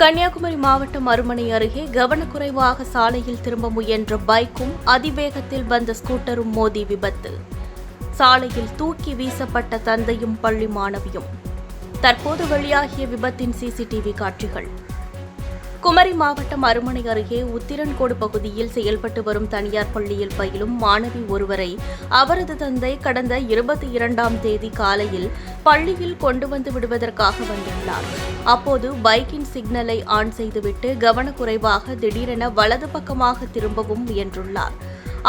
கன்னியாகுமரி மாவட்டம் அருமனை அருகே கவனக்குறைவாக சாலையில் திரும்ப முயன்ற பைக்கும் அதிவேகத்தில் வந்த ஸ்கூட்டரும் மோதி விபத்து. சாலையில் தூக்கி வீசப்பட்ட தந்தையும் பள்ளி மாணவியும். தற்போது வெளியாகிய விபத்தின் சிசிடிவி காட்சிகள். குமரி மாவட்டம் அருமனை அருகே உத்திரன்கோடு பகுதியில் செயல்பட்டு வரும் தனியார் பள்ளியில் பயிலும் மாணவி ஒருவரை அவரது தந்தை கடந்த இருபத்தி இரண்டாம் தேதி காலையில் பள்ளியில் கொண்டு வந்து விடுவதற்காக வந்துள்ளார். அப்போது பைக்கின் சிக்னலை ஆன் செய்துவிட்டு கவனக்குறைவாக திடீரென வலது பக்கமாக திரும்பவும் முயன்றுள்ளார்.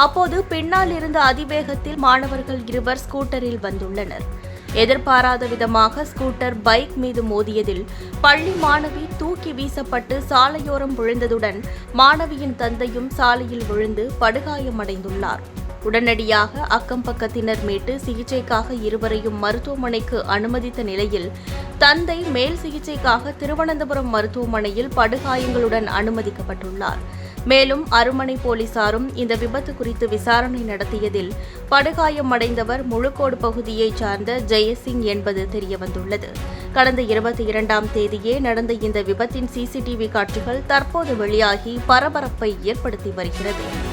அப்போது பின்னால் இருந்து அதிவேகத்தில் மாணவர்கள் இருவர் ஸ்கூட்டரில் வந்துள்ளனர். எதிர்பாராத விதமாக ஸ்கூட்டர் பைக் மீது மோதியதில் பள்ளி மாணவி தூக்கி வீசப்பட்டு சாலையோரம் விழுந்ததுடன் மாணவியின் தந்தையும் சாலையில் விழுந்து படுகாயமடைந்துள்ளார். உடனடியாக அக்கம் பக்கத்தினர் மீட்டு சிகிச்சைக்காக இருவரையும் மருத்துவமனைக்கு அனுமதித்த நிலையில் தந்தை மேல் சிகிச்சைக்காக திருவனந்தபுரம் மருத்துவமனையில் படுகாயங்களுடன் அனுமதிக்கப்பட்டுள்ளார். மேலும் அருமனை போலீசாரும் இந்த விபத்து குறித்து விசாரணை நடத்தியதில் படுகாயமடைந்தவர் முழுக்கோடு பகுதியைச் சார்ந்த ஜெயசிங் என்பது தெரியவந்துள்ளது. கடந்த இருபத்தி இரண்டாம் தேதியே நடந்த இந்த விபத்தின் சிசிடிவி காட்சிகள் தற்போது வெளியாகி பரபரப்பை ஏற்படுத்தி வருகிறது.